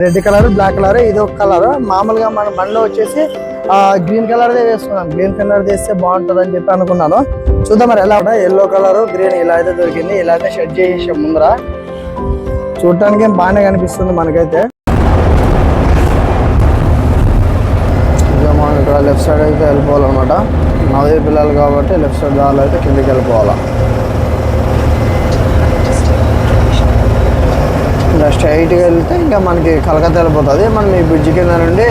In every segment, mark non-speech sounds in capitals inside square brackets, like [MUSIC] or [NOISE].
Red colour black colour ఇది ఒక colour. మామూలుగా మన బండిలో వచ్చేసి గ్రీన్ కలర్ దే వేసుకున్నాం. గ్రీన్ కలర్ వేస్తే బాగుంటుంది అని చెప్పి అనుకున్నాను. చూద్దాం మరి ఎలా ఎల్లో కలర్ గ్రీన్ ఇలా అయితే దొరికింది. ఇలా అయితే షెడ్ చేసేసాం ముందర. చూడటానికి ఏం బాగానే కనిపిస్తుంది మనకైతే. మనం ఇక్కడ లెఫ్ట్ సైడ్ అయితే వెళ్ళిపోవాలన్నమాట. నవదే పిల్లలు కాబట్టి లెఫ్ట్ సైడ్ దారిలో అయితే కిందకి వెళ్ళిపోవాలా. స్ట్రైట్గా వెళ్తే ఇంకా మనకి కలకత్తా వెళ్ళిపోతుంది మనం ఈ బ్రిడ్జ్ కింద నుండి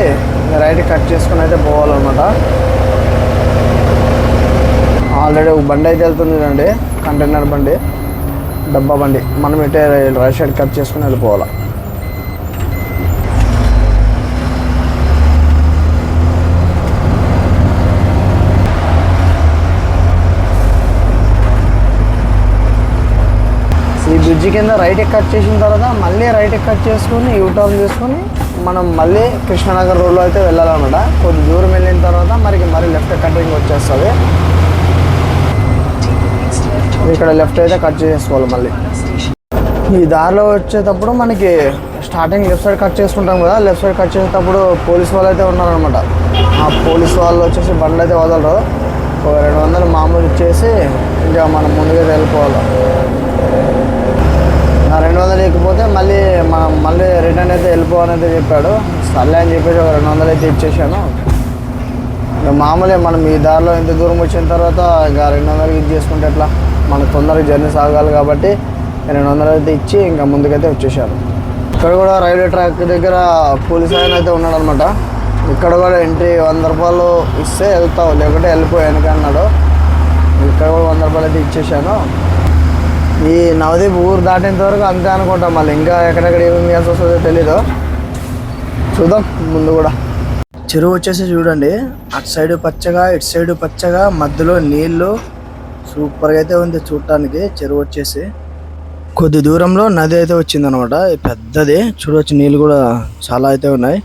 రైట్ కట్ చేసుకుని అయితే పోవాలన్నమాట. ఆల్రెడీ ఒక బండి అయితే వెళ్తుంది చూడండి. కంటైనర్ బండి. డబ్బా బండి. మనం ఇటే రైట్ సైడ్ కట్ చేసుకుని వెళ్ళిపోవాలి. ఈ బ్రిడ్జ్ కింద రైట్ కట్ చేసిన తర్వాత మళ్ళీ రైట్ కట్ చేసుకుని యూటర్న్ చేసుకుని మనం మళ్ళీ కృష్ణనగర్ రోడ్లో అయితే వెళ్ళాలన్నమాట. కొద్ది దూరం వెళ్ళిన తర్వాత మరి మరీ లెఫ్ట్ కటింగ్ వచ్చేస్తుంది. ఇక్కడ లెఫ్ట్ అయితే కట్ చేసుకోవాలి మళ్ళీ. ఈ దారిలో వచ్చేటప్పుడు మనకి స్టార్టింగ్ లెఫ్ట్ సైడ్ కట్ చేసుకుంటాం కదా లెఫ్ట్ సైడ్ కట్ చేసేటప్పుడు పోలీస్ వాళ్ళు అయితే ఉన్నారనమాట ఆ పోలీస్ వాళ్ళు వచ్చేసి బండ్లు అయితే వదలరు. ఒక రెండు వందలు మామూలు ఇచ్చేసి ఇంకా మనం ముందుగా వెళ్ళిపోవాలి. రెండు వందలు ఇకపోతే మళ్ళీ మనం మళ్ళీ రిటర్న్ అయితే వెళ్ళిపోవాలని అయితే చెప్పాడు. సర్లే అని చెప్పేసి ఒక రెండు వందలు అయితే ఇచ్చేసాను. ఇక మామూలే మనం ఈ దారిలో ఇంత దూరం వచ్చిన తర్వాత ఇంకా రెండు వందలు ఇది చేసుకుంటే ఎట్లా? మనకు తొందరగా జర్నీ సాగాలి కాబట్టి రెండు వందలు అయితే ఇచ్చి ఇంకా ముందుకైతే వచ్చేసాను ఇక్కడ కూడా రైల్వే ట్రాక్ దగ్గర పోలీస్ ఆయన అయితే ఉన్నాడు అనమాట ఇక్కడ కూడా ఎంట్రీ వంద రూపాయలు ఇస్తే వెళ్తావు. లేకుంటే వెళ్ళిపోయాను అన్నాడు. ఇక్కడ కూడా వంద రూపాయలు అయితే ఇచ్చేసాను. ఈ నవదీప్ ఊరు దాటేంత వరకు అంతే అనుకుంటాం మళ్ళీ. ఇంకా ఎక్కడెక్కడ ఏమేమి చేయాల్సి వస్తుందో తెలీదు. చూద్దాం ముందు కూడా. చెరువు వచ్చేసి చూడండి. అటు సైడ్ పచ్చగా ఇటు సైడ్ పచ్చగా మధ్యలో నీళ్ళు సూపర్గా అయితే ఉంది చూడటానికి చెరువు వచ్చేసి. కొద్ది దూరంలో నది అయితే వచ్చిందనమాట. పెద్దది. చూడవచ్చు నీళ్ళు కూడా చాలా అయితే ఉన్నాయి.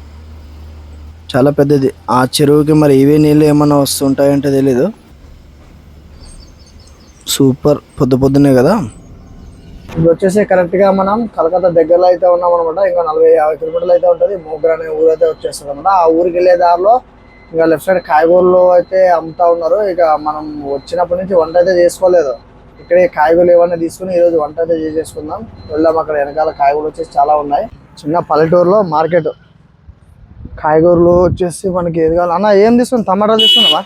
చాలా పెద్దది. ఆ చెరువుకి మరి ఇవే నీళ్ళు ఏమన్నా వస్తుంటాయంటే తెలీదు. సూపర్. పొద్దు పొద్దునే కదా. ఇది వచ్చేసి కరెక్ట్గా మనం కలకత్తా దగ్గరలో అయితే ఉన్నాం అనమాట ఇంకా నలభై యాభై కిలోమీటర్లు అయితే ఉంటుంది. మోగ్రా అనే ఊరు అయితే వచ్చేస్తుంది అనమాట ఆ ఊరికి వెళ్ళే దారిలో ఇంకా లెఫ్ట్ సైడ్ కాయగూరలు అయితే అమ్ముతా ఉన్నారు. ఇక మనం వచ్చినప్పటి నుంచి వంట అయితే చేసుకోలేదు. ఇక్కడే కాయగూరలు ఏమన్నా తీసుకుని ఈరోజు వంట అయితే చేసేసుకుందాం. వెళ్దాం అక్కడ. వెనకాల కాయగూరలు వచ్చేసి చాలా ఉన్నాయి. చిన్న పల్లెటూరులో మార్కెట్. కాయగూరలు వచ్చేసి మనకి ఏది కావాలి? అన్న ఏం తీసుకుని టమాటాలు తీసుకున్నావా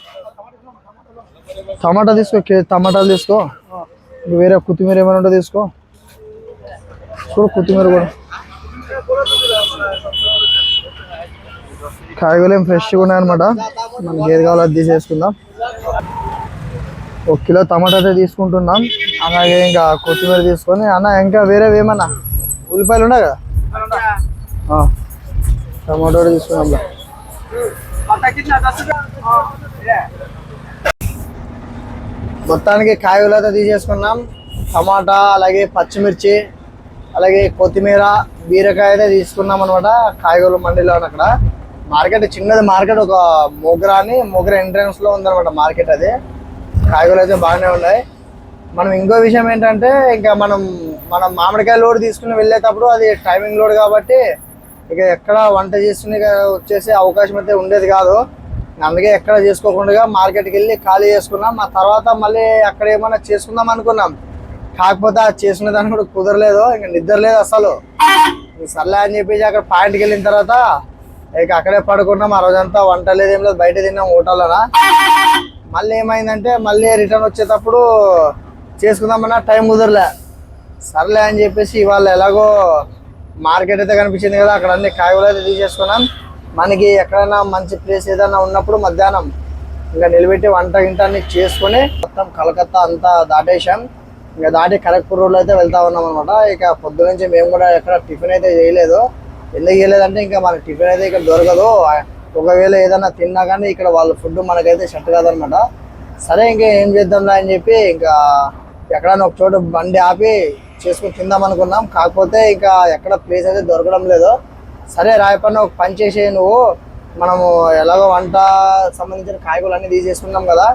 టమాటా తీసుకో. కే టమాటాలు తీసుకో. వేరే కొత్తిమీర ఏమైనా ఉంటే తీసుకో. కూడా కొత్తిమీర కూడా. కాయగూరలు ఏం ఫ్రెష్గా ఉన్నాయన్నమాట. మనకి ఏది కావాలో అది తీసేసుకుందాం ఒక కిలో టమాటా అయితే తీసుకుంటున్నాం. అలాగే ఇంకా కొత్తిమీర తీసుకొని అన్న ఇంకా వేరేవి ఏమన్నా? ఉల్లిపాయలు ఉన్నాయి కదా? టమాటో కూడా తీసుకున్నాం మొత్తానికి కాయగూరలు అయితే తీసేసుకున్నాం. టమాటా అలాగే పచ్చిమిర్చి అలాగే కొత్తిమీర బీరకాయ అయితే తీసుకున్నాం అనమాట కాయగూరల మండీలో అక్కడ. మార్కెట్ చిన్నది మార్కెట్ ఒక మొగ్రా అని మొగ్రా ఎంట్రన్స్లో ఉందన్నమాట మార్కెట్ అది. కాయగూరలు అయితే బాగానే ఉన్నాయి. మనం ఇంకో విషయం ఏంటంటే ఇంకా మనం మనం మామిడికాయ లోడ్ తీసుకుని వెళ్ళేటప్పుడు అది టైమింగ్ లోడ్ కాబట్టి ఇక ఎక్కడ వంట చేసుకుని వచ్చేసే అవకాశం అయితే ఉండేది కాదు. అందుకే ఎక్కడ చేసుకోకుండా మార్కెట్కి వెళ్ళి ఖాళీ చేసుకున్నాం. ఆ తర్వాత మళ్ళీ అక్కడ ఏమైనా చేసుకుందాం అనుకున్నాం. కాకపోతే అది చేసుకునే దానికి కూడా కుదరలేదు ఇంకా నిద్ర లేదు అసలు. [LAUGHS] సర్లే అని చెప్పేసి అక్కడ పాయింట్కి వెళ్ళిన తర్వాత ఇక అక్కడే పడుకున్నాం ఆ రోజంతా వంట లేదు ఏం లేదు బయట తిన్నాం హోటల్లోనా. [LAUGHS] మళ్ళీ ఏమైందంటే మళ్ళీ రిటర్న్ వచ్చేటప్పుడు చేసుకుందామన్నా టైం కుదరలే. సర్లే అని చెప్పేసి ఇవాళ ఎలాగో మార్కెట్ అయితే కనిపించింది కదా అక్కడ అన్ని కాయగూరలు అయితే తీసేసుకున్నాం. మనకి ఎక్కడైనా మంచి ప్లేస్ ఏదైనా ఉన్నప్పుడు మధ్యాహ్నం ఇంకా నిలబెట్టి వంట గింట అన్ని చేసుకొని మొత్తం కలకత్తా అంతా దాటేసాం ఇంకా దాటి ఖరగ్పూర్ రోడ్లో అయితే వెళ్తా ఉన్నాం అనమాట ఇక పొద్దు నుంచి మేము కూడా ఎక్కడ టిఫిన్ అయితే చేయలేదు. ఎందుకు చేయలేదంటే ఇంకా మన టిఫిన్ అయితే ఇక్కడ దొరకదు. ఒకవేళ ఏదైనా తిన్నా కానీ ఇక్కడ వాళ్ళ ఫుడ్ మనకైతే సెట్ కాదనమాట సరే ఇంకా ఏం చేద్దాంలా అని చెప్పి ఇంకా ఎక్కడైనా ఒక చోట బండి ఆపి చేసుకుని తిందాం అనుకున్నాం. కాకపోతే ఇంకా ఎక్కడ ప్లేస్ అయితే దొరకడం లేదు. సరే రాయపన్న ఒక పని చేసే నువ్వు. మనము ఎలాగో వంట సంబంధించిన కాయగూరలు అన్నీ తీసేసుకున్నాం కదా.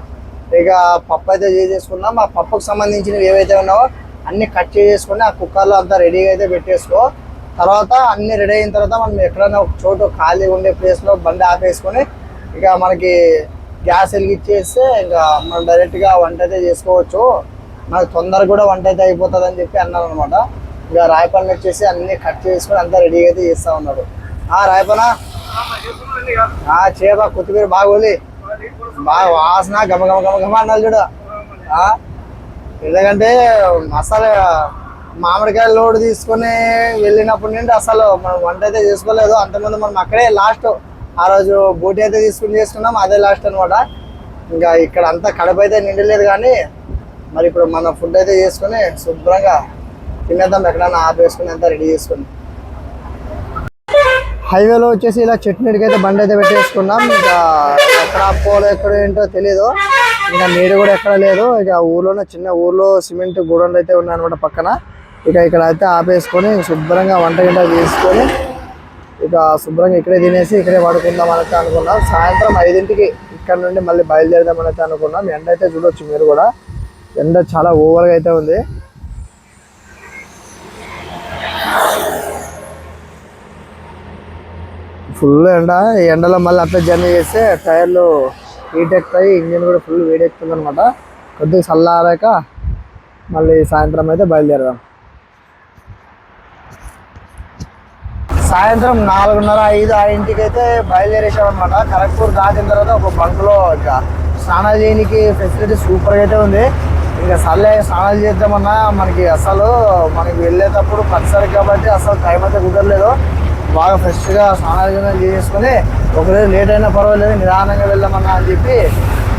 ఇక పప్పు అయితే చేసేసుకున్నాం ఆ పప్పుకు సంబంధించినవి ఏవైతే ఉన్నావో అన్ని కట్ చేసేసుకుని ఆ కుక్కర్లో అంతా రెడీగా అయితే పెట్టేసుకో. తర్వాత అన్ని రెడీ అయిన తర్వాత మనం ఎక్కడైనా ఒక చోటు ఖాళీ ఉండే ప్లేస్లో బండి ఆపేసుకొని ఇక మనకి గ్యాస్ వెలిగిచ్చేస్తే ఇంకా మనం డైరెక్ట్గా వంట అయితే చేసుకోవచ్చు. మనకు తొందరగా కూడా వంట అయితే అయిపోతుంది అని చెప్పి అన్నాను అనమాట ఇక రాయపల్ని వచ్చేసి అన్ని కట్ చేసుకొని అంతా రెడీగా అయితే చేస్తూ ఉన్నాడు. ఆ రాయపనా ఆ చేప కొత్తిమీర బాగోలే బాగా వాసన గమ గమ గమ గమ అన్నాడు చూడ. ఎందుకంటే అసలు మామిడికాయ లోడ్ తీసుకొని వెళ్ళినప్పటి నుండి అసలు మనం వంట అయితే చేసుకోలేదు. అంతకుముందు మనం అక్కడే లాస్ట్ ఆ రోజు బోటి అయితే తీసుకుని చేసుకున్నాం అదే లాస్ట్ అనమాట ఇంకా ఇక్కడ అంతా కడప అయితే నిండలేదు కానీ మరి ఇప్పుడు మన ఫుడ్ అయితే చేసుకొని శుభ్రంగా తినేద్దాం ఎక్కడైనా ఆపేసుకుని అంతా రెడీ చేసుకుని. హైవేలో వచ్చేసి ఇలా చట్నీడికి అయితే బండి అయితే పెట్టేసుకున్నాం. ఇంకా ఆపుకోవాలో ఎక్కడ ఏంటో తెలియదు ఇంకా నీరు కూడా ఎక్కడ లేదు. ఇక ఊర్లోనే చిన్న ఊర్లో సిమెంట్ గోడౌన్లు అయితే ఉన్నాయన్నమాట పక్కన. ఇక ఇక్కడ అయితే ఆపేసుకొని శుభ్రంగా వంట గింట చేసుకొని ఇక శుభ్రంగా ఇక్కడే తినేసి ఇక్కడే పడుకుందాం అయితే అనుకున్నాం. సాయంత్రం ఐదింటికి ఇక్కడ నుండి మళ్ళీ బయలుదేరదాం అయితే అనుకున్నాం. ఎండ అయితే చూడొచ్చు మీరు కూడా. ఎండ చాలా ఓవర్గా అయితే ఉంది. ఫుల్ ఎండ ఈ ఎండలో మళ్ళీ అట్లా జర్నీ చేస్తే టైర్లు హీట్ ఎక్కుతాయి ఇంజిన్ కూడా ఫుల్ వేడెక్కుతుంది అనమాట కొద్దిగా చల్లారాక మళ్ళీ సాయంత్రం అయితే బయలుదేరదాం. సాయంత్రం నాలుగున్నర ఐదు ఆ ఇంటికి అయితే బయలుదేరేసామన్నమాట కరెక్ట్పూర్ దాటిన తర్వాత ఒక బంకులో ఇక స్నానాలు చేయడానికి ఫెసిలిటీ సూపర్గా అయితే ఉంది. ఇంకా సర్లే స్నానాలు చేద్దామన్నా మనకి అసలు మనకి వెళ్ళేటప్పుడు పచ్చడి కాబట్టి అసలు టైం అయితే కుదరలేదు. బాగా ఫ్రెష్గా స్నానాలు చేసుకొని ఒకరోజు లేట్ అయినా పర్వాలేదు నిదానంగా వెళ్దామన్నా అని చెప్పి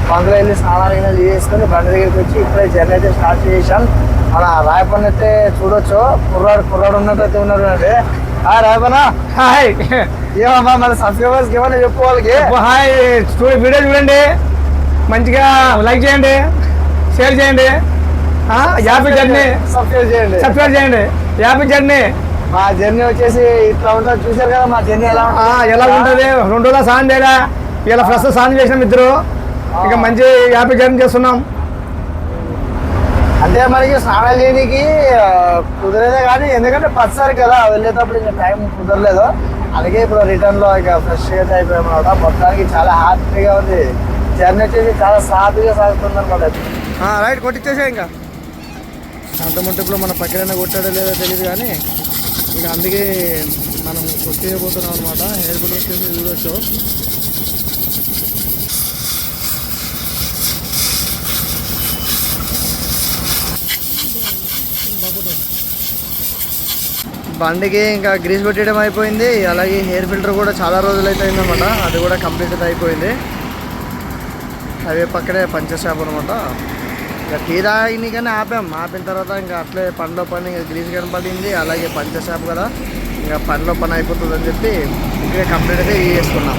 బంకులో వెళ్ళి స్నానాలు చేసుకొని బండి దగ్గరికి వచ్చి ఇప్పుడే జర్నీ అయితే స్టార్ట్ చేసాం మన రాయపల్లి అయితే చూడొచ్చు. కుర్రాడు కుర్రాడు ఉన్నట్టు అయితే ఉన్నారు అండి హాయ్ రాయపన్నా హాయ్. ఏమమ్మా మన సబ్స్క్రైబర్స్ ఏమైనా చెప్పు వాళ్ళకి. హాయ్. స్టూడియో వీడియో చూడండి. మంచిగా లైక్ చేయండి. షేర్ చేయండి. Happy journey. సబ్స్క్రైబ్ చేయండి. సబ్స్క్రైబ్ చేయండి. Happy journey. మా జర్నీ వచ్చేసి ఇట్లా ఉంటుంది. చూసారు కదా మా జర్నీ ఎలా ఉంటుంది? ఎలా ఉంటుంది? రెండు రోజుల సాయం చేయడా ఇలా ఫ్రెష్ సాయం చేసినాం ఇద్దరు. ఇక మంచి యాపీ జర్నీ చేస్తున్నాం. అంటే మనకి స్నానాలు చేయడానికి ఆ, కుదరదే కానీ ఎందుకంటే పచ్చసారి కదా వెళ్ళేటప్పుడు ఇంకా టైం కుదరలేదు. అలాగే ఇప్పుడు రిటర్న్లో ఇక ఫ్రెష్ అయితే అయిపోయాం అనమాట మొత్తానికి చాలా హ్యాపీగా ఉంది. జర్నీ వచ్చేసి చాలా సాఫీగా సాగుతుంది అనమాట రైట్ కొట్టించేసా ఇంకా. అంతమంటే ఇప్పుడు మన పక్కన కొట్టాడో లేదో తెలియదు కానీ ఇక అందుకే మనం కొట్టేయబోతున్నాం అనమాట హెయిర్ బుల్ వచ్చేసి చూడొచ్చు. బండికి ఇంకా గ్రీస్ పెట్టడం అయిపోయింది. అలాగే హెయిర్ ఫిల్టర్ కూడా చాలా రోజులు అయితే అయిందన్నమాట అది కూడా కంప్లీట్ అయిపోయింది. అవే పక్కనే పంచర్ షాప్ అనమాట ఇంకా టీ తాగిని కానీ ఆపాం. ఆపిన తర్వాత ఇంకా అట్లే పనిలో పని ఇంకా గ్రీజ్ కనపడింది అలాగే పంచర్ షాప్ కదా. ఇంకా పనిలో పని అయిపోతుంది అని చెప్పి ఇక్కడే కంప్లీట్ అయితే చేసుకున్నాం.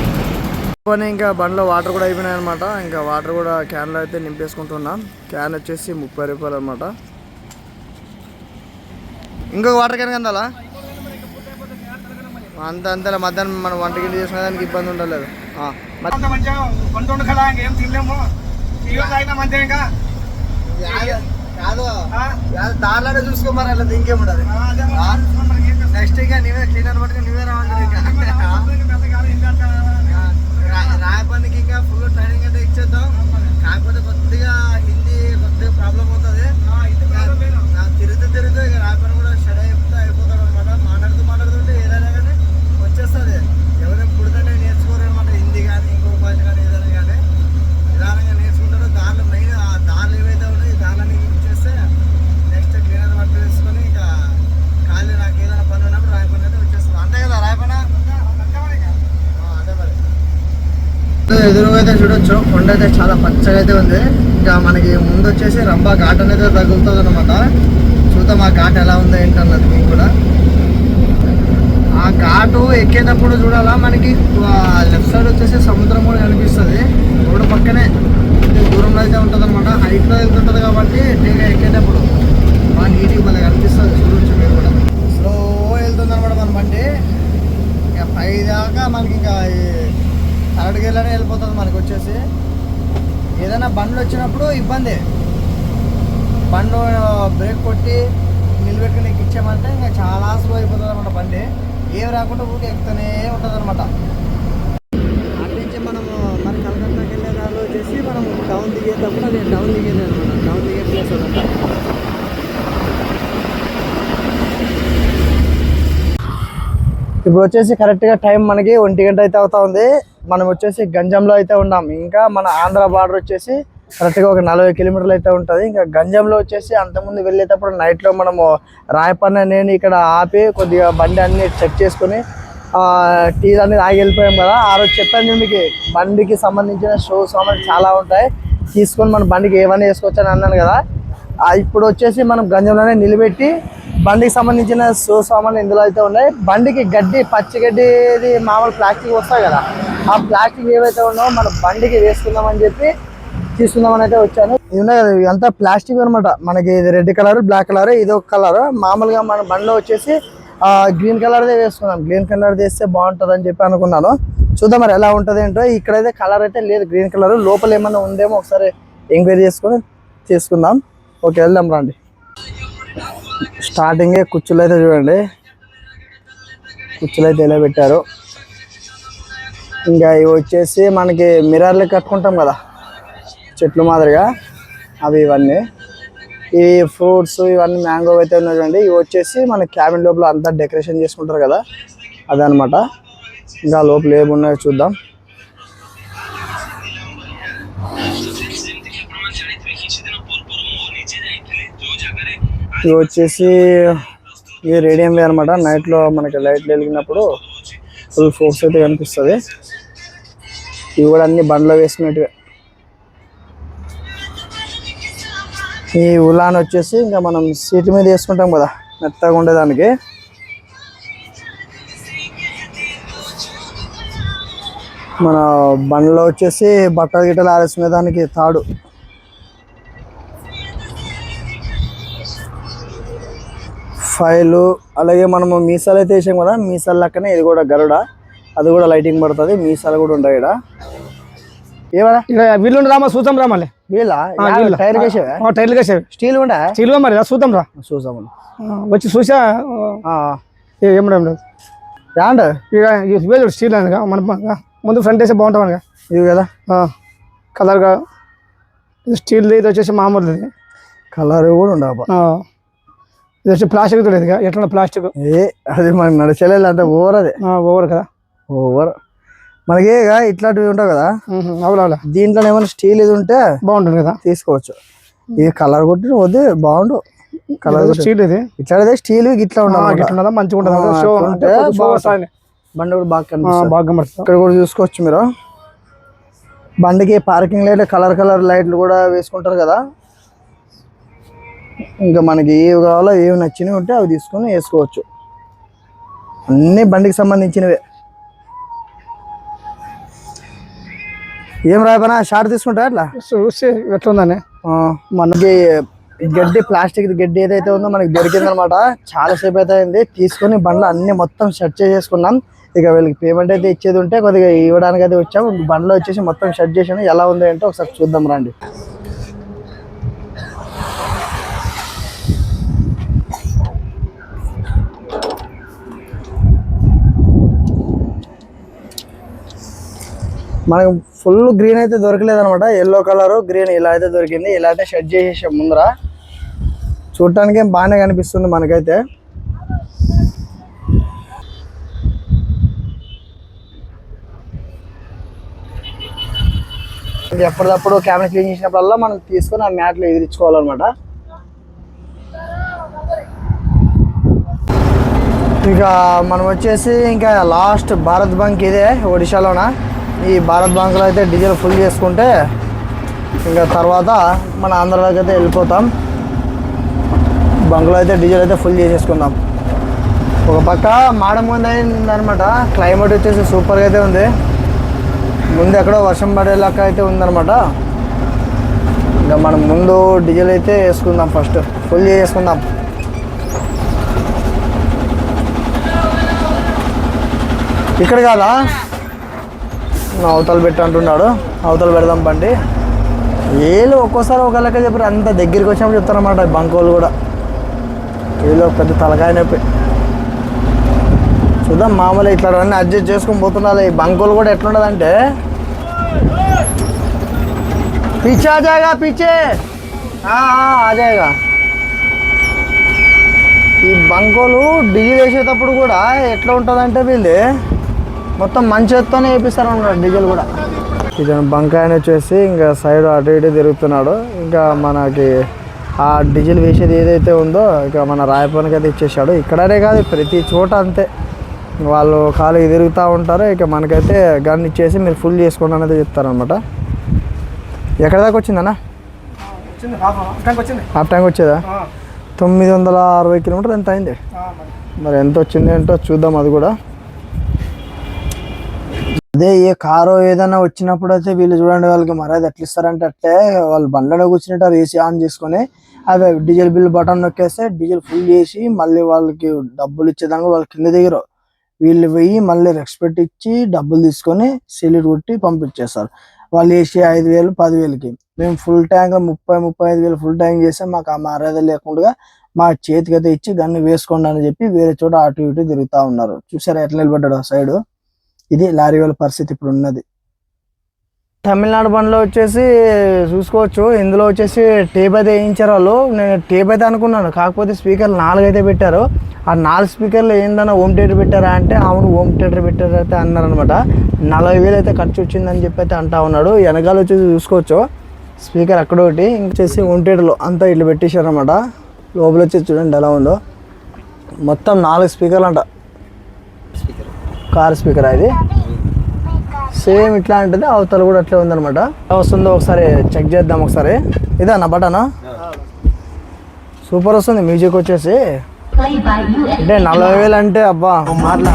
పని ఇంకా బండిలో వాటర్ కూడా అయిపోయినాయి అనమాట ఇంకా వాటర్ కూడా క్యాన్లో అయితే నింపేసుకుంటున్నాం. క్యాన్ వచ్చేసి ముప్పై రూపాయలు అనమాట ఇంకొక వాటర్ క్యాన్ కందాలా? అంత అంతలా. మధ్యాహ్నం మనం వంట గిన్నె చేసుకునే దానికి ఇబ్బంది ఉండలేదు. దారిలోనే చూసుకోమని అట్లా ఇంకేముండదు? నెక్స్ట్ ఇంకా నువ్వే క్లీనర్ పట్టుకుని నువ్వే రావాలి ఇంకా. ఇంకా ఫుల్ ట్రైనింగ్ అయితే ఇచ్చేద్దాం. కాకపోతే కొద్దిగా హిందీ కొద్దిగా ప్రాబ్లం అవుతుంది. తిరుగుతూ తిరుగుతూ ఇక రాయపని కూడా స్టడీ అయిపోతే అయిపోతాడు అనమాట మాట్లాడుతూ మాట్లాడుతుంటే ఏదైనా కానీ వచ్చేస్తుంది ఎవరైనా పుడితేనే నేర్చుకోరు అనమాట హిందీ కానీ ఇంకో భాష కానీ ఏదైనా కానీ నిదానంగా నేర్చుకుంటారు దానిలో మెయిన్ ఆ దారులు ఏవైతే ఉన్నాయో ఈ దారులన్నీ ఇచ్చేస్తే నెక్స్ట్ క్లీనర్ వర్క్ చేసుకొని ఇక ఖాళీ నాకు ఏదైనా పని ఉన్నప్పుడు రాయపని అయితే వచ్చేస్తుంది అంతే కదా రాయపనా అదే మరి ఎదురుగా అయితే చూడొచ్చు. కొండ అయితే చాలా పచ్చగా అయితే ఉంది. ఇంకా మనకి ముందు వచ్చేసి రంభా ఘాట్ అనేది తగులుతుంది అనమాట చూద్దాం ఆ ఘాట్ ఎలా ఉందో ఏంటన్నది మీకు కూడా. ఆ ఘాటు ఎక్కేటప్పుడు చూడాలా? మనకి లెఫ్ట్ సైడ్ వచ్చేసి సముద్రం కూడా కనిపిస్తుంది. రోడ్డు పక్కనే దూరంలో అయితే ఉంటుంది అనమాట హైట్లో వెళ్తుంటుంది కాబట్టి నేను ఎక్కేటప్పుడు బాగా నీట్గా మళ్ళీ కనిపిస్తుంది. చూడొచ్చు మీరు కూడా. స్లో వెళ్తుంది అనమాట మన బండి. ఇక పై దాకా మనకి ఇంకా థర్డ్ గేర్లోనే వెళ్ళిపోతుంది మనకు వచ్చేసి. ఏదైనా బండ్లు వచ్చినప్పుడు ఇబ్బంది. బండ్లు బ్రేక్ కొట్టి నిలబెట్టుకుని ఎక్కించామంటే ఇంకా చాలా స్లో అయిపోతుంది అనమాట బండి. ఏం రాకుండా ఊరికి ఎక్కుతూనే ఉంటుంది అనమాట అటు నుంచి మనం మరి కలకత్తాకి వెళ్ళే దారిలో వచ్చేసి మనం టౌన్ దిగేటప్పుడు అది టౌన్ దిగేది అనమాట టౌన్ దిగే ప్లేస్ అదంతా. ఇప్పుడు వచ్చేసి కరెక్ట్గా టైం మనకి ఒంటి గంట అయితే అవుతా ఉంది. మనం వచ్చేసి గంజంలో అయితే ఉన్నాం. ఇంకా మన ఆంధ్ర బార్డర్ వచ్చేసి కరెక్ట్గా ఒక నలభై కిలోమీటర్లు అయితే ఉంటుంది. ఇంకా గంజంలో వచ్చేసి అంతకుముందు వెళ్ళేటప్పుడు నైట్లో మనము రాయపన్న నేను ఇక్కడ ఆపి కొద్దిగా బండి అన్ని చెక్ చేసుకుని టీ అనేది ఆగి వెళ్ళిపోయాం కదా. ఆ రోజు చెప్పాను నేను మీకు బండికి సంబంధించిన షో సామాన్ చాలా ఉంటాయి. తీసుకొని మన బండికి ఏమైనా వేసుకోవచ్చు అని అన్నాను కదా. ఇప్పుడు వచ్చేసి మనం గంజంలోనే నిలబెట్టి బండికి సంబంధించిన సో సామాన్లు ఇందులో అయితే ఉన్నాయి. బండికి గడ్డి పచ్చి గడ్డి ఇది మామూలు ప్లాస్టిక్ వస్తాయి కదా. ఆ ప్లాస్టిక్ ఏవైతే ఉన్నాయో మన బండికి వేసుకుందామని చెప్పి తీసుకుందామని అయితే వచ్చాను. ఇది ఉన్నాయి కదా ఇదంతా ప్లాస్టిక్ అనమాట మనకి ఇది రెడ్ కలర్ బ్లాక్ కలర్ ఇది ఒక కలర్. మామూలుగా మన బండిలో వచ్చేసి గ్రీన్ కలర్దే వేసుకున్నాం. గ్రీన్ కలర్ వేస్తే బాగుంటుంది అని చెప్పి అనుకున్నాను. చూద్దాం మరి ఎలా ఉంటుంది ఏంటో ఇక్కడైతే కలర్ అయితే లేదు గ్రీన్ కలర్. లోపల ఏమన్నా ఉందేమో ఒకసారి ఎంక్వైరీ చేసుకొని తీసుకుందాం. ఓకే వెళ్దాం రండి. స్టార్టింగే కుర్చీలు అయితే చూడండి. కుర్చీలు అయితే ఎలా పెట్టారు. ఇంకా ఇవి వచ్చేసి మనకి మిర్రర్లు కట్టుకుంటాం కదా. చెట్లు మాదిరిగా అవి ఇవన్నీ. ఈ ఫ్రూట్స్ ఇవన్నీ మ్యాంగో అయితే ఉన్నాయి చూడండి. ఇవి వచ్చేసి మన క్యాబిన్ లోపల అంతా డెకరేషన్ చేసుకుంటారు కదా. అదనమాట. ఇంకా లోపల ఏమున్నాయో చూద్దాం. ఇవి వచ్చేసి ఇవి రేడియం అనమాట నైట్లో మనకి లైట్లు వెలిగినప్పుడు ఫుల్ ఫోర్స్ అయితే కనిపిస్తుంది. ఇవి కూడా అన్ని బండ్లో వేసుకునేటివే. ఈ ఉలాన్ వచ్చేసి ఇంకా మనం సీట్ మీద వేసుకుంటాం కదా మెత్తగా ఉండేదానికి. మన బండ్లో వచ్చేసి బట్టలు గిట్టలు ఆరేసుకునే దానికి తాడు. ఫైలు అలాగే మనము మీసాలు అయితే వేసాం కదా మీసాలు లెక్కనే ఇది కూడా గరుడ. అది కూడా లైటింగ్ పడుతుంది మీసాలు కూడా ఉంటాయి ఇక్కడ ఏమన్నా వీళ్ళు రామా చూద్దాం రా మళ్ళీ. వీళ్ళ? వీళ్ళు. టైర్ వేసేవా? ఆ, టైర్లు వేసేవి. స్టీల్ ఉండా చిలువ మరి? చూద్దాం రా. చూసాము వచ్చి చూసా? ఏం లేదు యాండ్? ఇక వేలు స్టీల్ అనగా మన ముందు ఫ్రంట్ వేస్తే బాగుంటాం అనగా ఇవి కదా? కలర్గా. స్టీల్ ఇది వచ్చేసి మామూలు ఇది కలర్ కూడా ఉండవు ఇది వచ్చి ప్లాస్టిక్ ఇక ఎట్లా ప్లాస్టిక్? ఏ అది మనకి నడిచలేదు అంటే ఓవర్ అది. ఓవర్ కదా? ఓవర్. మనకి ఇట్లాంటివి ఉంటావు కదా? అవును అవునా. దీంట్లో ఏమైనా స్టీల్ ఇది ఉంటే బాగుంటుంది కదా? తీసుకోవచ్చు. ఇది కలర్ కొట్టి వద్దు బాగుండు. కలర్ స్టీల్ ఇది? ఇట్లాంటిదే స్టీల్ ఇట్లా ఉండాలి ఇట్లా ఉన్నదా మంచిగా ఉంటుంది. బండి కూడా బాగా కనిపిస్తుంది. బాగా కనబడుతుంది ఇక్కడ కూడా చూసుకోవచ్చు మీరు. బండికి పార్కింగ్ లైట్ కలర్ కలర్ లైట్లు కూడా వేసుకుంటారు కదా. ఇంకా మనకి ఏవి కావాలో ఏవి నచ్చినవి ఉంటే అవి తీసుకొని వేసుకోవచ్చు. అన్నీ బండికి సంబంధించినవే. ఏం రాయపనా షార్ట్ తీసుకుంటా అట్లా? చూసి ఎట్లా ఉందని ఆ, మనకి గడ్డి ప్లాస్టిక్ గడ్డి ఏదైతే ఉందో మనకి దొరికింది అనమాట చాలా సేపు అయితే అయింది తీసుకొని బండ్లో అన్ని మొత్తం సెట్ చేసుకున్నాం ఇక వీళ్ళకి పేమెంట్ అయితే ఇచ్చేది ఉంటే కొద్దిగా ఇవ్వడానికి అయితే వచ్చాము. బండ్లో వచ్చేసి మొత్తం సెట్ చేసాను. ఎలా ఉంది అంటే ఒకసారి చూద్దాం రండి. మనకు ఫుల్ గ్రీన్ అయితే దొరకలేదు అనమాట ఎల్లో కలర్ గ్రీన్ ఇలా అయితే దొరికింది. ఇలా అయితే షెడ్ చేసేసాం ముందర. చూడటానికి ఏం బాగానే కనిపిస్తుంది మనకైతే. ఇది ఎప్పటికప్పుడు కెమెరా క్లీన్ చేసినప్పుడల్లా మనం తీసుకొని ఆ మ్యాట్లు ఎదిరించుకోవాలన్నమాట ఇంకా మనం వచ్చేసి ఇంకా లాస్ట్ భారత్ బంక్ ఇదే ఒడిశాలోనా? ఈ భారత్ బంక్లో అయితే డీజిల్ ఫుల్ చేసుకుంటే ఇంకా తర్వాత మన ఆంధ్రలోకి అయితే వెళ్ళిపోతాం. బంక్లో అయితే డీజిల్ అయితే ఫుల్ చేసేసుకుందాం. ఒక పక్క మాడం ముందు అయిందనమాట క్లైమేట్ వచ్చేసి సూపర్గా అయితే ఉంది. ముందు ఎక్కడో వర్షం పడేలాగా అయితే ఉందన్నమాట. ఇంకా మనం ముందు డీజిల్ అయితే వేసుకుందాం ఫస్ట్. ఫుల్ చేసుకుందాం ఇక్కడ కాదా? అవతలు పెట్టంటున్నాడు అవతల పెడదాం బండి. వీళ్ళు ఒక్కోసారి ఒక లెక్క చెప్పారు. అంత దగ్గరికి వచ్చినప్పుడు చెప్తారన్నమాట బంకోలు కూడా. ఏదో పెద్ద తలకాయ నొప్పి. చూద్దాం మామూలు ఇట్లా అన్నీ అడ్జస్ట్ చేసుకొని పోతున్నారు ఈ బంకోలు కూడా ఎట్లుండదంటే పీచే ఆజాగా పిచ్చే. ఆజాగా ఈ బంకోలు డిగ్రీ వేసేటప్పుడు కూడా ఎట్లా ఉంటుందంటే వీళ్ళు మొత్తం మంచి ఎత్తునే వేపిస్తారు అన్నమాట డీజిల్ కూడా. ఇతను బంక్ ఆయన వచ్చేసి ఇంకా సైడ్ అటు ఇటు తిరుగుతున్నాడు. ఇంకా మనకి ఆ డీజిల్ వేసేది ఏదైతే ఉందో ఇక మన రాయపానికి అయితే ఇచ్చేసాడు. ఇక్కడనే కాదు ప్రతి చోట అంతే. వాళ్ళు ఖాళీ తిరుగుతూ ఉంటారు. ఇక మనకైతే గన్ ఇచ్చేసి మీరు ఫుల్ చేసుకోండి అనేది చెప్తారనమాట ఎక్కడ దాకా వచ్చిందన్న? హాఫ్ ట్యాంక్ వచ్చేదా? తొమ్మిది వందల అరవై కిలోమీటర్లు ఎంత అయింది. మరి ఎంత వచ్చింది ఏంటో చూద్దాం అది కూడా. అదే ఏ కారు ఏదైనా వచ్చినప్పుడు అయితే వీళ్ళు చూడండి వాళ్ళకి మర్యాద ఎట్లా ఇస్తారంటే అట్లే వాళ్ళు బండ్లలో కూర్చుంటారు ఏసీ ఆన్ చేసుకొని అవి డీజిల్ బిల్ బటన్ నొక్కేస్తే డీజిల్ ఫుల్ చేసి మళ్ళీ వాళ్ళకి డబ్బులు ఇచ్చేదానికి వాళ్ళు కింద దిగరు వీళ్ళు పోయి మళ్ళీ రెస్పెక్ట్ ఇచ్చి డబ్బులు తీసుకొని సీలిట్ కొట్టి పంపించేస్తారు. వాళ్ళు వేసి ఐదు వేలు పదివేలకి మేము ఫుల్ ట్యాంక్ ముప్పై ముప్పై ఐదు వేలు ఫుల్ ట్యాంక్ చేస్తే మాకు ఆ మర్యాద లేకుండా మా చేతికి అయితే ఇచ్చి గన్ను వేసుకోండి అని చెప్పి వేరే చోట అటు ఇటు తిరుగుతా ఉన్నారు. చూసారా ఎట్లా నిలబడ్డాడు ఆ సైడు ఇది లారీ వాళ్ళ పరిస్థితి ఇప్పుడు ఉన్నది. తమిళనాడు బండ్లో వచ్చేసి చూసుకోవచ్చు. ఇందులో వచ్చేసి టేప్ అయితే వేయించారు వాళ్ళు. నేను టేప్ అయితే అనుకున్నాను. కాకపోతే స్పీకర్లు నాలుగు అయితే పెట్టారు. ఆ నాలుగు స్పీకర్లు ఏందన్నా హోమ్ థియేటర్ పెట్టారా అంటే అవును హోమ్ థియేటర్ పెట్టారు అయితే అన్నారనమాట నలభై వేలు అయితే ఖర్చు వచ్చిందని చెప్పి అయితే అంటా ఉన్నాడు. వెనకాల వచ్చేసి చూసుకోవచ్చు. స్పీకర్ అక్కడ ఒకటి ఇంకొచ్చేసి హోమ్ థియేటర్లో అంతా ఇల్లు పెట్టేశారు అనమాట లోపల వచ్చేసి చూడండి ఎలా ఉందో. మొత్తం నాలుగు స్పీకర్లు అంట. కార్ స్పీకర్ అది సేమ్ ఇట్లా ఉంటుంది అవతల కూడా అట్లే ఉందనమాట ఎలా వస్తుందో ఒకసారి చెక్ చేద్దాం ఒకసారి. ఇదా నా బటన్? సూపర్ వస్తుంది మ్యూజిక్ వచ్చేసి. అంటే నలభై వేలు అంటే అబ్బా మాట్లా.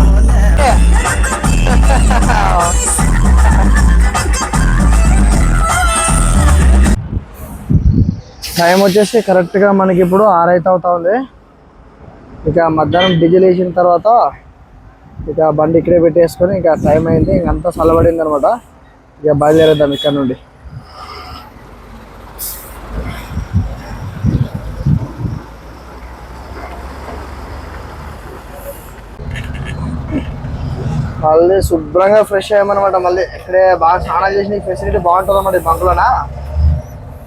టైం వచ్చేసి కరెక్ట్గా మనకి ఇప్పుడు ఆరైతే అవుతా ఉంది. ఇక మధ్యాహ్నం డీజిల్ వేసిన తర్వాత ఇక బండి ఇక్కడే పెట్టేసుకొని ఇంకా టైం అయింది. ఇంకంతా చల్లబడింది అనమాట ఇక బయలుదేరేద్దాం ఇక్కడ నుండి. మళ్ళీ శుభ్రంగా ఫ్రెష్ అయ్యామన్నమాట. మళ్ళీ ఇక్కడే బాగా స్నానాలు చేసిన ఫెసిలిటీ బాగుంటుంది అన్నమాట ఈ బంకులోన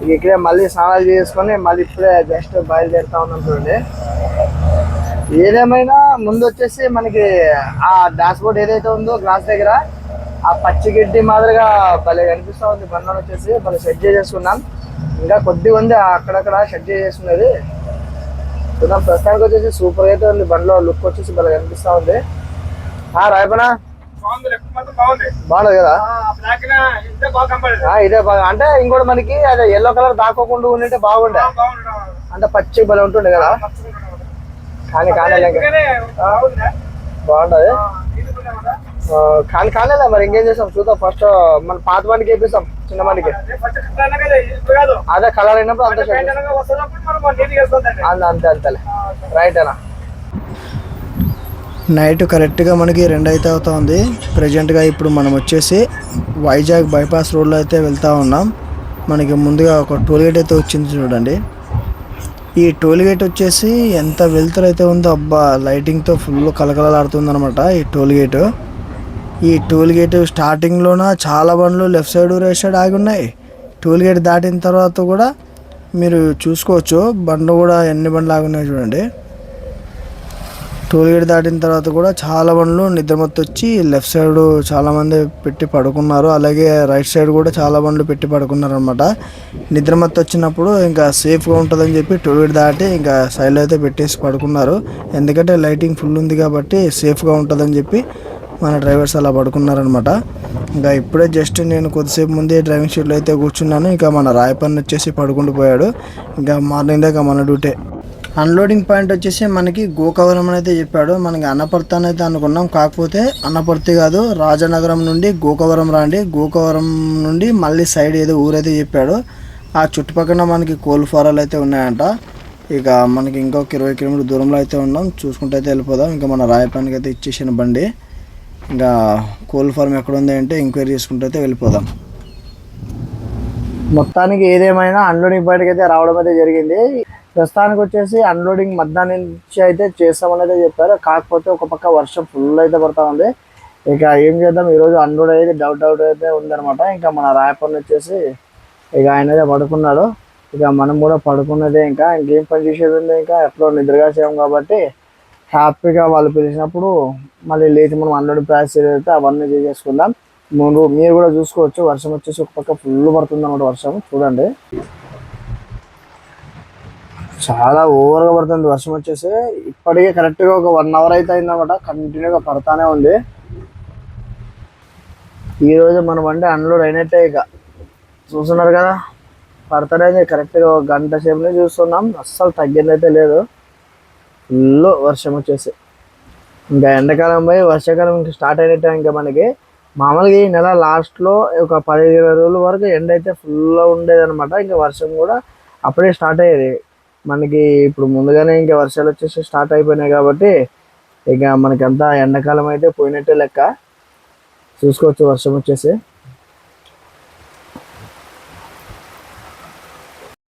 ఇక ఇక్కడే మళ్ళీ స్నానాలు చేసుకొని మళ్ళీ ఇప్పుడే జస్ట్ బయలుదేరుతా ఉన్నాం చూడండి. ఏదేమైనా ముందు వచ్చేసి మనకి ఆ డాష్ బోర్డ్ ఏదైతే ఉందో గ్లాస్ దగ్గర ఆ పచ్చి గడ్డి మాదిరిగా భలే కనిపిస్తా ఉంది. బండ్లో వచ్చేసి భలే సెట్ చేసేసుకున్నాం. ఇంకా కొద్దిగా ఉంది అక్కడక్కడ సెట్ చేసేసుకున్నది. చూద్దాం ప్రస్తుతానికి వచ్చేసి సూపర్ అయితే ఉంది. బండ్లో లుక్ వచ్చేసి భలే కనిపిస్తా ఉంది. ఆ రాయపనా? బాగుంది కదా? ఇదే బాగా. అంటే ఇంకోటి మనకి అదే ఎల్లో కలర్ దాక్కోకుండా ఉండింటే బాగుండే. అంటే పచ్చి భలే ఉంటుండే కదా? కానీ కానీ బాగుందా? బాగుంటది కానీ కానేలే మరి ఇంకేం చేస్తాం? చూద్దాం. ఫస్ట్ మన పాత బండికి వేపిస్తాం చిన్న బండికి. అదే కలర్ అయినప్పుడు అంత అంత అంతే అంతలే. రైట్ అనా నైట్ కరెక్ట్గా మనకి రెండు అయితే అవుతా ఉంది. ప్రజెంట్గా ఇప్పుడు మనం వచ్చేసి వైజాగ్ బైపాస్ రోడ్లో అయితే వెళ్తా ఉన్నాం. మనకి ముందుగా ఒక టోల్ గేట్ అయితే వచ్చింది చూడండి. ఈ టోల్ గేట్ వచ్చేసి ఎంత వెళ్తురు అయితే ఉందో అబ్బా లైటింగ్తో ఫుల్ కలకలలాడుతుంది అనమాట ఈ టోల్ గేట్. ఈ టోల్ గేట్ స్టార్టింగ్లోన చాలా బండ్లు లెఫ్ట్ సైడ్ రైట్ సైడ్ ఆగి ఉన్నాయి. టోల్ గేట్ దాటిన తర్వాత కూడా మీరు చూసుకోవచ్చు బండ్లు కూడా ఎన్ని బండ్లు ఆగి ఉన్నాయి చూడండి. టోల్ గేట్ దాటిన తర్వాత కూడా చాలా బండ్లు నిద్రమత్తు వచ్చి లెఫ్ట్ సైడ్ చాలామంది పెట్టి పడుకున్నారు. అలాగే రైట్ సైడ్ కూడా చాలా బండ్లు పెట్టి పడుకున్నారు అనమాట నిద్రమత్తు వచ్చినప్పుడు ఇంకా సేఫ్గా ఉంటుందని చెప్పి టోల్ గేట్ దాటి ఇంకా సైడ్లో అయితే పెట్టేసి పడుకున్నారు. ఎందుకంటే లైటింగ్ ఫుల్ ఉంది కాబట్టి సేఫ్గా ఉంటుందని చెప్పి మన డ్రైవర్స్ అలా పడుకున్నారనమాట ఇంకా ఇప్పుడే జస్ట్ నేను కొద్దిసేపు ముందే డ్రైవింగ్ సీట్లో అయితే కూర్చున్నాను. ఇంకా మన రాయపల్లి వచ్చేసి పడుకుంటూ పోయాడు ఇంకా మార్నింగ్ దాకా మన డ్యూటే. అన్లోడింగ్ పాయింట్ వచ్చేసి మనకి గోకవరం అని అయితే చెప్పాడు. మనకి అన్నపర్తి అని అయితే అనుకున్నాం. కాకపోతే అన్నపర్తి కాదు రాజనగరం నుండి గోకవరం రాండి. గోకవరం నుండి మళ్ళీ సైడ్ ఏదో ఊరైతే చెప్పాడు. ఆ చుట్టుపక్కల మనకి కోల్ ఫారాలు అయితే ఉన్నాయంట. ఇక మనకి ఇంకొక ఇరవై కిలోమీటర్ దూరంలో అయితే ఉన్నాం. చూసుకుంటే అయితే వెళ్ళిపోదాం. ఇంకా మన రాయపానికి అయితే ఇచ్చేసిన బండి. ఇంకా కోల్ ఫారం ఎక్కడ ఉంది అంటే ఎంక్వైరీ చేసుకుంటే అయితే వెళ్ళిపోదాం. మొత్తానికి ఏదేమైనా అన్లోడింగ్ పాయింట్కి అయితే రావడం అయితే జరిగింది. ప్రస్తుతానికి వచ్చేసి అన్లోడింగ్ మధ్యాహ్నం నుంచి అయితే చేస్తామనేది చెప్పారు. కాకపోతే ఒక పక్క వర్షం ఫుల్ అయితే పడతా ఉంది ఇక ఏం చేద్దాం? ఈరోజు అన్లోడ్ అయితే డౌట్ డౌట్ అయితే ఉందన్నమాట. ఇంకా మన రాయపల్లి వచ్చేసి ఇక ఆయన అయితే పడుకున్నాడు. ఇక మనం కూడా పడుకున్నదే ఇంకా. ఇంకేం పని చేసేది ఉంది ఇంకా? ఎప్పుడో నిద్రగా చేయం కాబట్టి హ్యాపీగా వాళ్ళు పిలిచినప్పుడు మళ్ళీ లేచి మనం అన్లోడింగ్ ప్రాసెస్ ఏదైతే అవన్నీ చేసేసుకుందాం. మీరు మీరు కూడా చూసుకోవచ్చు. వర్షం వచ్చేసి ఒక పక్క ఫుల్ పడుతుంది అన్నమాట వర్షం. చూడండి. చాలా ఓవర్గా పడుతుంది. వర్షం వచ్చేసి ఇప్పటికే కరెక్ట్గా ఒక వన్ అవర్ అయితే అయిందన్నమాట కంటిన్యూగా పడతానే ఉంది. ఈరోజు మన బండి అన్లోడ్ అయినట్టే ఇక. చూస్తున్నారు కదా? పడతానే కరెక్ట్గా ఒక గంట సేపునే చూస్తున్నాం. అస్సలు తగ్గింది అయితే లేదు. ఫుల్ వర్షం వచ్చేసి. ఇంకా ఎండాకాలం పోయి వర్షాకాలం ఇంకా స్టార్ట్ అయినట్టే ఇంకా మనకి. మామూలుగా ఈ నెల లాస్ట్లో ఒక పదిహేను రోజుల వరకు ఎండ అయితే ఫుల్ ఉండేది అనమాట ఇంకా వర్షం కూడా అప్పుడే స్టార్ట్ అయ్యేది. మనకి ఇప్పుడు ముందుగానే ఇంకా వర్షాలు వచ్చేసి స్టార్ట్ అయిపోయినాయి కాబట్టి ఇక మనకంతా ఎండాకాలం అయితే పోయినట్టే లెక్క. చూసుకోవచ్చు వర్షం వచ్చేసి.